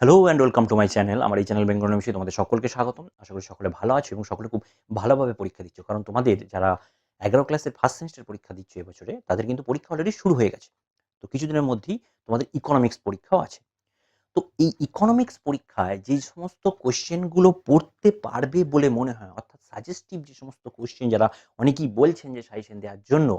Hello and welcome to my channel আমার এই channel Bengal নিমিশে তোমাদের সকলকে স্বাগতম। আশা করি সকলে ভালো আছো এবং সকলে খুব ভালোভাবে পরীক্ষা দিচ্ছ। কারণ তোমাদের যারা এগারো ক্লাসের ফার্স্ট সেমিস্টার পরীক্ষা দিচ্ছ এবছরে, তাদের কিন্তু পরীক্ষা অলরেডি শুরু হয়ে গেছে। তো কিছুদিনের মধ্যেই তোমাদের ইকোনমিক্স পরীক্ষাও আছে। তো এই ইকোনমিক্স পরীক্ষায় যে সমস্ত কোশ্চেনগুলো পড়তে পারবে বলে মনে হয়, অর্থাৎ সাজেস্টিভ যে সমস্ত কোশ্চেন যারা অনেকেই বলছেন যে সাজেশন দেওয়ার জন্য,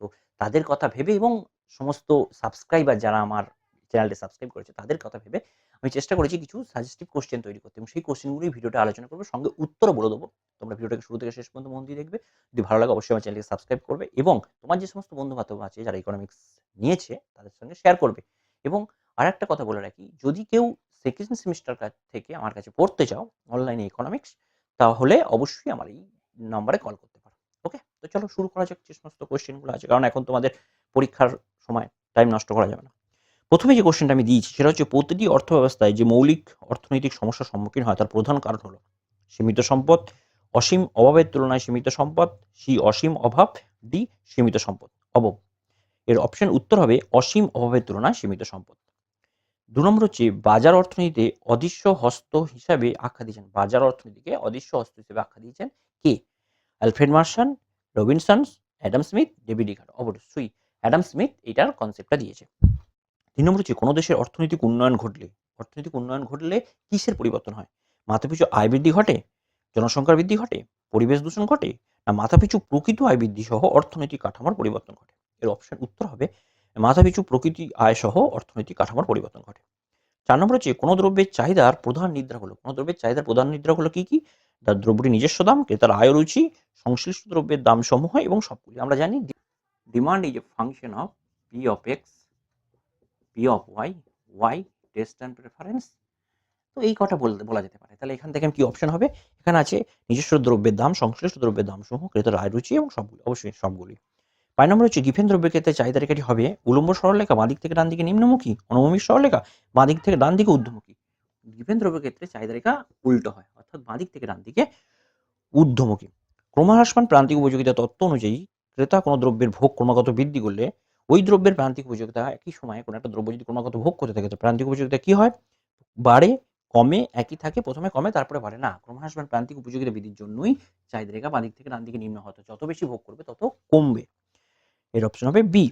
তো তাদের কথা ভেবে এবং সমস্ত সাবস্ক্রাইবার যারা আমার চ্যানেলটি সাবস্ক্রাইব করেছে, তাদের কথা ভেবে আমি চেষ্টা করেছি কিছু সাজেস্টিভ কোশ্চেন তৈরি করতে। এবং সেই কোশ্চেনগুলোই ভিডিওটা আলোচনা করব, সঙ্গে উত্তরও বলে দেবো। তোমরা ভিডিওটাকে শুরু থেকে শেষ পর্যন্ত মন দিয়ে দেখবে। যদি ভালো লাগে অবশ্যই আমার চ্যানেলকে সাবস্ক্রাইব করবে এবং তোমার যে সমস্ত বন্ধু বান্ধব আছে যারা ইকোনমিক্স নিয়েছে, তাদের সঙ্গে শেয়ার করবে। এবং আর একটা কথা বলে রাখি, যদি কেউ সেকেন্ড সেমিস্টার থেকে আমার কাছে পড়তে চাও অনলাইনে ইকোনমিক্স তাহলে অবশ্যই আমার এই নাম্বারে কল করতে পারো। ওকে তো চলো শুরু করা যাক যে সমস্ত কোশ্চেনগুলো আছে। কারণ এখন তোমাদের পরীক্ষার সময় টাইম নষ্ট করা যাবে না। প্রথমে যে কোশ্চেনটা আমি দিয়েছি, সেটা হচ্ছে প্রতিটি অর্থব্যবস্থায় যে মৌলিক অর্থনৈতিক সমস্যার সম্মুখীন হয়, তার প্রধান কারণ হলো সীমিত সম্পদ, অসীম অভাবের তুলনায় সীমিত সম্পদ, সি অসীম অভাব, ডি সীমিত সম্পদ অভাব এর অপশন উত্তর হবে অসীম অভাবের তুলনায় সীমিত সম্পদ। দু নম্বর হচ্ছে বাজার অর্থনীতিতে অদৃশ্য হস্ত হিসাবে আখ্যা দিয়েছেন। বাজার অর্থনীতিকে অদৃশ্য হস্ত হিসেবে আখ্যা দিয়েছেন কে? Alfred Marshall Robinsons, Adam Smith, David Ricardo অবশ্যই অ্যাডাম স্মিথ এটার কনসেপ্টটা দিয়েছে। তিন নম্বর হচ্ছে কোনো দেশের অর্থনৈতিক উন্নয়ন ঘটলে, অর্থনৈতিক উন্নয়ন ঘটলে কিসের পরিবর্তন হয়? মাথাপিছু আয় বৃদ্ধি ঘটে? জনসংখ্যার বৃদ্ধি ঘটে? পরিবেশ দূষণ ঘটে? না মাথাপিছু প্রকৃত আয় বৃদ্ধি সহ অর্থনৈতিক কাঠামোর পরিবর্তন ঘটে? এর অপশন উত্তর হবে, মাথাপিছু প্রকৃতি আয় সহ অর্থনৈতিক কাঠামোর পরিবর্তন ঘটে। চার নম্বর হচ্ছে কোনো দ্রব্যের চাহিদার প্রধান নিদ্রা হলো, কোনো দ্রব্যের চাহিদার প্রধান নিদ্রা হলো কি কি? তার দ্রব্যটির নিজস্ব দাম, ক্রেতার আয় রুচি, সংশ্লিষ্ট দ্রব্যের দাম সমূহ এবং সবগুলি। আমরা জানি demand is a function of P of X P of Y Y taste and preference তো এই কথা বলতে বলা যেতে পারে। তাহলে এখান থেকে কি অপশন হবে? এখানে আছে নিজস্ব দ্রব্যের দাম, সংশ্লিষ্ট দ্রব্যের দাম সমূহ, ক্রেতার আয় রুচি এবং সবগুলি, অবশ্যই সবগুলি। পাঁচ নম্বর হচ্ছে গিফেন দ্রব্যের ক্ষেত্রে চাহিদা রেখাটি হবে উলম্ব সরলরেখা বাঁ দিক থেকে ডান দিকে নিম্নমুখী অনুভূমিক সরলরেখা বাঁ দিক থেকে ডান দিকে ঊর্ধ্বমুখী। গিফেন দ্রব্যের ক্ষেত্রে চাহিদা রেখা উল্টো হয়, অর্থাৎ বাঁ দিক থেকে ডান দিকে ঊর্ধ্বমুখী। ক্রমহ্রাসমান প্রান্তিক উপযোগিতা তত্ত্ব অনুযায়ী ক্রেতা কোনো দ্রব্যের ভোগ ক্রমাগত বৃদ্ধি করলে ওই দ্রব্যের প্রান্তিক উপযোগিতা একই সময়ে কোনো একটা দ্রব্য যদি ক্রমাগত ভোগ করতে থাকে, তো প্রান্তিক উপযোগিতা কি হয়? বাড়ে, কমে, একই থাকে, প্রথমে কমে, তারপরে বাড়ে। না ক্রমহ্রাসমান প্রান্তিক উপযোগিতা বৃদ্ধির জন্যই চাহিদা রেখা বাঁ দিক থেকে ডান দিকে নিম্ন হতো। যত বেশি ভোগ করবে, তত কমবে। এর অপশন হবে বি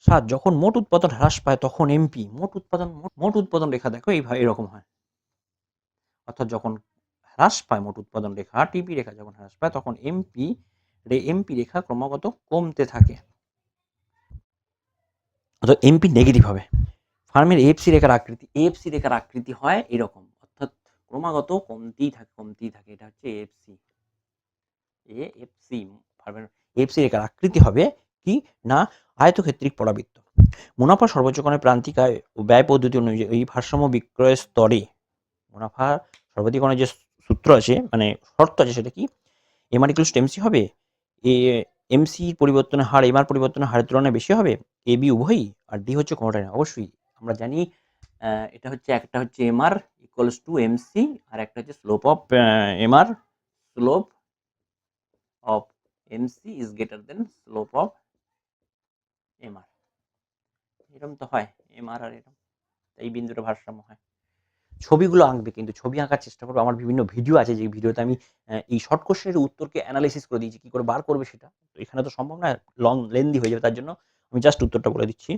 সাত, যখন মোট উৎপাদন হ্রাস পায়, তখন এমপি মোট উৎপাদন, মোট- মোট উৎপাদন রেখা দেখো এইভাবে এরকম হয়। অর্থাৎ যখন হ্রাস পায়, মোট উৎপাদন রেখা টিপি রেখা যখন হ্রাস পায়, তখন এমপি রে এমপি রেখা ক্রমাগত কমতে থাকে। অর্থাৎ এমপি নেগেটিভ হবে। ফার্মের এফসি রেখার আকৃতি এফসি রেখার আকৃতি হয় এরকম। অর্থাৎ ক্রমাগত কমতেই থাকে কমতেই থাকে। এটা হচ্ছে এফসি এ এফসি ফার্মের এফসি রেখার আকৃতি হবে কি? না, আয়তক্ষেত্রিক পরাবৃত্ত। মুনাফা সর্বোচ্চকরণের প্রান্তিক আয় ও ব্যয় পদ্ধতি অনুযায়ী এই ভারসাম্য বিক্রয়ের স্তরে, মুনাফা সর্বাধিকরণের যে সূত্র আছে মানে শর্ত আছে সেটা কি? এমআর ইকুয়ালস টু এমসি হবে? এ এমসির পরিবর্তনের হার এমআর পরিবর্তনের হারের তুলনায় বেশি হবে এ বি উভয়ই, আর ডি হচ্ছে কোনোটাই না, অবশ্যই। আমরা জানি এটা হচ্ছে, একটা হচ্ছে এমআর ইকুয়ালস টু এমসি আর একটা হচ্ছে slope of MR slope of MC is greater than slope of MR এরকম তো হয় এমআর আর এরকম এই বিন্দুটা ভারসাম্য হয়। ছবিগুলো আঁকবে, কিন্তু ছবি আঁকার চেষ্টা করবে। আমার বিভিন্ন ভিডিও আছে, যে ভিডিওতে আমি এই শর্ট কোশ্চেনের উত্তরকে অ্যানালাইসিস করে দিয়েছি, কী করে বার করবে সেটা। তো এখানে তো সম্ভব না লং লেন্দি হয়ে যাবে, তার জন্য আমি জাস্ট উত্তরটা বলে দিচ্ছি।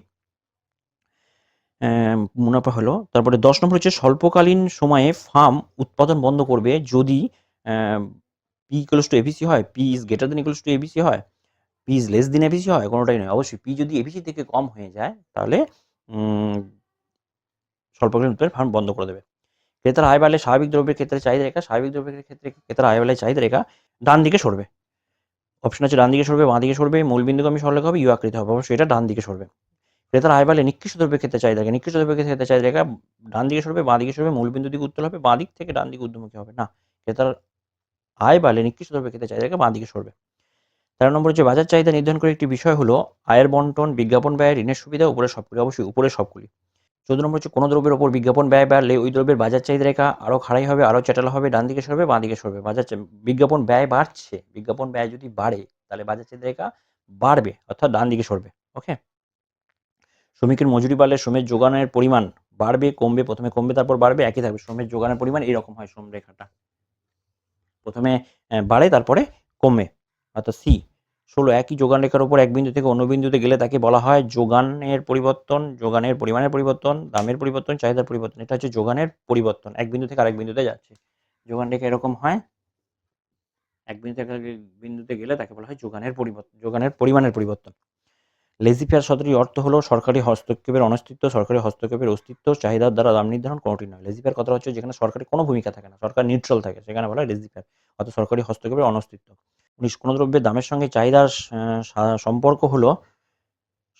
মুনাফা হলো, তারপরে দশ নম্বর হচ্ছে, স্বল্পকালীন সময়ে ফার্ম উৎপাদন বন্ধ করবে যদি পি ইকুয়ালস টু এবিসি হয় P is greater than equals to ABC হয় P is less than ABC হয়, কোনোটাই নয়। অবশ্যই পি যদি এবিসি থেকে কম হয়ে যায়, তাহলে স্বল্পকালীন উৎপাদন ফার্ম বন্ধ করে দেবে। ক্রেতার আয় বাড়লে স্বাভাবিক দ্রব্যের ক্ষেত্রে চাহিদা রেখা, স্বাভাবিক দ্রব্যের ক্ষেত্রে ক্রেতার আয় বাড়লে চাহিদা রেখা ডান দিকে সরবে। অপশন আছে ডান দিকে সরবে বাঁ দিকে সরবে মূলবিন্দু কমে সরলেখ হবে ইউ আকৃতি হবে, অবশ্যই এটা ডান দিকে সরবে। ক্রেতার আয় বাড়লে নিকৃষ্ট দ্রব্যের ক্ষেত্রে চাহিদা রেখা, নিকৃষ্ট দ্রব্যের ক্ষেত্রে চাহিদা রেখা ডান দিকে সরবে বাঁ দিকে সরবে, মূলবিন্দু দিকে উত্তর হবে বাঁ দিক থেকে ডান দিকে ঊর্ধ্বমুখী হবে। না, ক্রেতার আয় বাড়লে নিকৃষ্ট দ্রব্যের ক্ষেত্রে চাহিদা রেখা বাঁ দিকে সরবে। তেরো নম্বর হচ্ছে, বাজার চাহিদা নির্ধারণ করে একটি বিষয় হলো, আয়ের বন্টন, বিজ্ঞাপন ব্যয়, ঋণের সুবিধা উপরে সবগুলি, অবশ্যই উপরে সবগুলি। চোদ্দ নম্বর হচ্ছে, কোনো দ্রব্যের ওপর বিজ্ঞাপন ব্যয় বাড়লে ওই দ্রব্যের বাজার চাহিদা রেখা আরও খাড়াই হবে আরও চ্যাটালা হবে, ডান দিকে সরবে, বাঁ দিকে সরবে। বাজার বিজ্ঞাপন ব্যয় বাড়ছে, বিজ্ঞাপন ব্যয় যদি বাড়ে, তাহলে বাজার চাহিদা রেখা বাড়বে, অর্থাৎ ডান দিকে সরবে ওকে শ্রমিকের মজুরি বাড়লে শ্রমের যোগানের পরিমাণ বাড়বে, কমবে, প্রথমে কমবে, তারপর বাড়বে, একই থাকবে। শ্রমের যোগানের পরিমাণ এরকম হয় শ্রম রেখাটা। প্রথমে বাড়ে, তারপরে কমে, অর্থাৎ সি ষোলো, একই যোগান রেখার উপর এক বিন্দু থেকে অন্য বিন্দুতে গেলে তাকে বলা হয় যোগানের পরিবর্তন, যোগানের পরিমাণের পরিবর্তন, দামের পরিবর্তন, চাহিদার পরিবর্তন। এটা হচ্ছে যোগানের পরিবর্তন। এক বিন্দু থেকে আরেক বিন্দুতে যাচ্ছে। যোগান রেখা এরকম হয়। এক বিন্দু থেকে বিন্দুতে গেলে তাকে বলা হয় যোগানের পরিবর্তন যোগানের পরিমাণের পরিবর্তন। লেজিফেয়ার শব্দটির অর্থ হলো সরকারি হস্তক্ষেপের অনস্তিত্ব, সরকারি হস্তক্ষেপের অস্তিত্ব, চাহিদার দ্বারা দাম নির্ধারণ কোনোটি নয়। লেজিফেয়ার কথা হচ্ছে যেখানে সরকারি কোনো ভূমিকা থাকে না। সরকার নিউট্রাল থাকে, সেখানে বলা হয় লেজিফেয়ার অর্থাৎ সরকারি হস্তক্ষেপের অনস্তিত্ব। কোনো দ্রব্যের দামের সঙ্গে চাহিদার সম্পর্ক হলো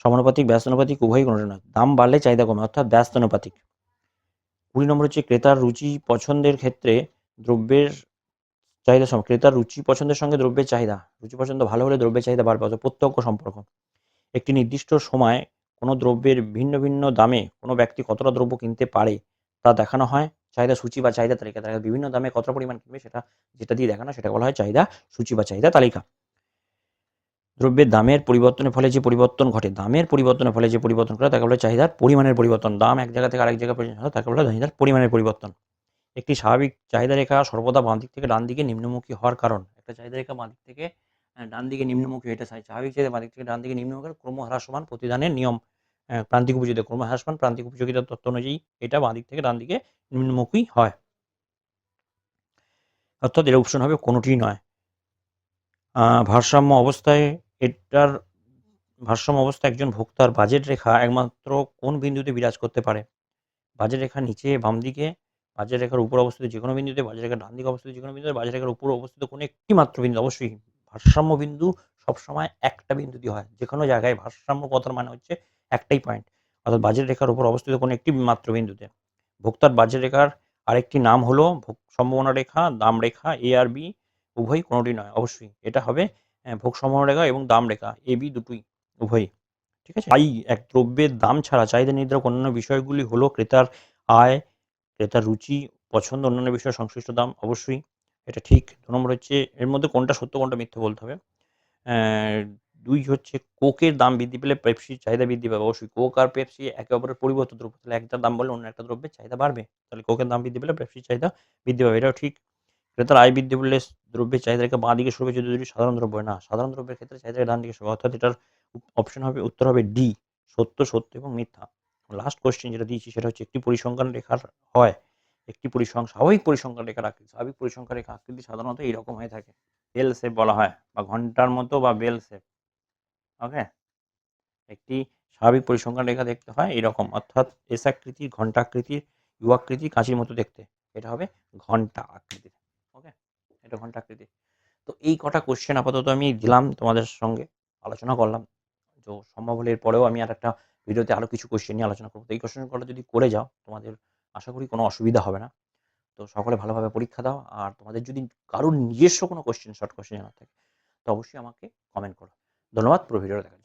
সমানুপাতিক, ব্যস্তানুপাতিক, উভয়ই কোনোটি নয় দাম বাড়লে চাহিদা কমে, অর্থাৎ ব্যস্তানুপাতিক। কুড়ি নম্বর হচ্ছে ক্রেতার রুচি পছন্দের ক্ষেত্রে দ্রব্যের চাহিদা সম, ক্রেতার রুচি পছন্দের সঙ্গে দ্রব্যের চাহিদা, রুচি পছন্দ ভালো হলে দ্রব্যের চাহিদা বাড়বে, অর্থাৎ প্রত্যক্ষ সম্পর্ক। একটি নির্দিষ্ট সময় কোনো দ্রব্যের ভিন্ন ভিন্ন দামে কোনো ব্যক্তি কতটা দ্রব্য কিনতে পারে তা দেখানো হয়। চাহিদা, সূচি বা চাহিদা তালিকা। তালিকা বিভিন্ন দামে কতটা পরিমাণ কিনবে সেটা যেটা দিয়ে দেখানো, সেটা বলা হয় চাহিদা, সূচি বা চাহিদা তালিকা। দ্রব্যের দামের পরিবর্তনের ফলে যে পরিবর্তন ঘটে, দামের পরিবর্তনের ফলে যে পরিবর্তন ঘটে, তাকে বলে চাহিদার পরিমাণের পরিবর্তন। দাম এক জায়গা থেকে আরেক জায়গায় হয়, তাকে বলা চাহিদার পরিমাণের পরিবর্তন। একটি স্বাভাবিক চাহিদা রেখা সর্বদা বাঁ দিক থেকে ডান দিকে নিম্নমুখী হওয়ার কারণ। একটা চাহিদা রেখা বাঁ দিক থেকে ডান দিকে নিম্নমুখী, এটা স্বাভাবিক- চাহিদা বাঁ দিক থেকে ডান দিকে নিম্নমুখী ক্রম হ্রাসমান প্রতিদানের নিয়ম। প্রান্তিক উপযোগিতা ক্রম হ্রাসমান প্রান্তিক উপযোগিতার তত্ত্ব অনুযায়ী এটা বাঁ দিক থেকে ডান দিকে নিম্নমুখী হয়। অর্থাৎ এর অপশন হবে কোনোটিই নয়। ভারসাম্য অবস্থায় এটার ভারসাম্য অবস্থা একজন ভোক্তার বাজেট রেখা একমাত্র কোন বিন্দুতে বিরাজ করতে পারে? বাজেট রেখা নিচে, বাম দিকে বাজেট রেখার উপর অবস্থিত যে কোনো বিন্দুতে বাজেট রেখার ডান দিকে অবস্থিত যে কোনো বিন্দুতে বাজেট রেখার উপর অবস্থিত কোনো একটি মাত্র বিন্দু, অবশ্যই ভারসাম্য বিন্দু সবসময় একটা বিন্দুতে হয়। যে কোনো জায়গায় ভারসাম্য কথার মানে হচ্ছে একটাই পয়েন্ট অর্থাৎ বাজেট রেখার উপর অবস্থিত কোনো একটি মাত্র বিন্দুতে। ভোক্তার বাজেট রেখার আরেকটি নাম হলো ভোগ- সম্ভাবনা রেখা, দাম রেখা এ আর বি উভয়ই কোনোটি নয়, অবশ্যই। এটা হবে ভোগ সম্ভাবনা রেখা এবং দাম রেখা এ বি দুটোই উভয়ই। ঠিক আছে? তাই এক দ্রব্যের দাম ছাড়া চাহিদা নির্ধারক অন্যান্য বিষয়গুলি হলো ক্রেতার আয়, ক্রেতার রুচি, পছন্দ অন্যান্য বিষয়ে সংশ্লিষ্ট দাম, অবশ্যই। এটা ঠিক। দু নম্বর হচ্ছে, এর মধ্যে কোনটা সত্য, কোনটা মিথ্যে বলতে হবে। দুই হচ্ছে কোকের দাম বৃদ্ধি পেলে পেপসির চাহিদা বৃদ্ধি পাবে। অবশ্যই কোক আর পেপসি একে অপরের পরিবর্তন দ্রব্য তাহলে একটা দাম বললে অন্য একটা দ্রব্যের চাহিদা বাড়বে। তাহলে কোকের দাম বৃদ্ধি পেলে পেপসির চাহিদা বৃদ্ধি পাবে। এটাও ঠিক। ক্রেতার আয় বৃদ্ধি পেলে দ্রব্যের চাহিদাকে বাঁ দিকে সরবে যদি দুটি সাধারণ দ্রব্য। না, সাধারণ দ্রব্যের ক্ষেত্রে চাহিদা রেখা ডান দিকে সরবে। অর্থাৎ এটার অপশন হবে, উত্তর হবে ডি, সত্য সত্য এবং মিথ্যা। লাস্ট কোশ্চেন যেটা দিয়েছি সেটা হচ্ছে একটি পরিসংখ্যান রেখার হয়। একটি পরিসংখ্যান স্বাভাবিক পরিসংখ্যান রেখার আকৃতি। স্বাভাবিক পরিসংখ্যান রেখা আকৃতি সাধারণত এইরকম হয়ে থাকে। বেল শেপ বলা হয় বা ঘণ্টার মতো বা বেল শেপ ওকে? একটি স্বাভাবিক পরিসংখ্যান রেখা দেখতে হয়, এরকম। অর্থাৎ এস আকৃতির ঘণ্টা আকৃতির ইউ আকৃতি কাঁচির মতো দেখতে। এটা হবে ঘণ্টা আকৃতির, ওকে? এটা ঘণ্টা আকৃতি তো এই কটা কোশ্চেন আপাতত আমি দিলাম তোমাদের সঙ্গে, আলোচনা করলাম। তো সম্ভব হলে এরপরেও আমি আর একটা ভিডিওতে আরও কিছু কোশ্চেন নিয়ে আলোচনা করব। তো এই কোশ্চেন কটা যদি করে যাও, তোমাদের আশা করি কোনো অসুবিধা হবে না। তো সকলে ভালোভাবে পরীক্ষা দাও, আর তোমাদের যদি কারোর নিজস্ব কোনো কোশ্চেন শর্ট কোশ্চেন জানা থাকে, তো অবশ্যই আমাকে কমেন্ট করো। ধন্যবাদ পুরো ভিডিওটা দেখার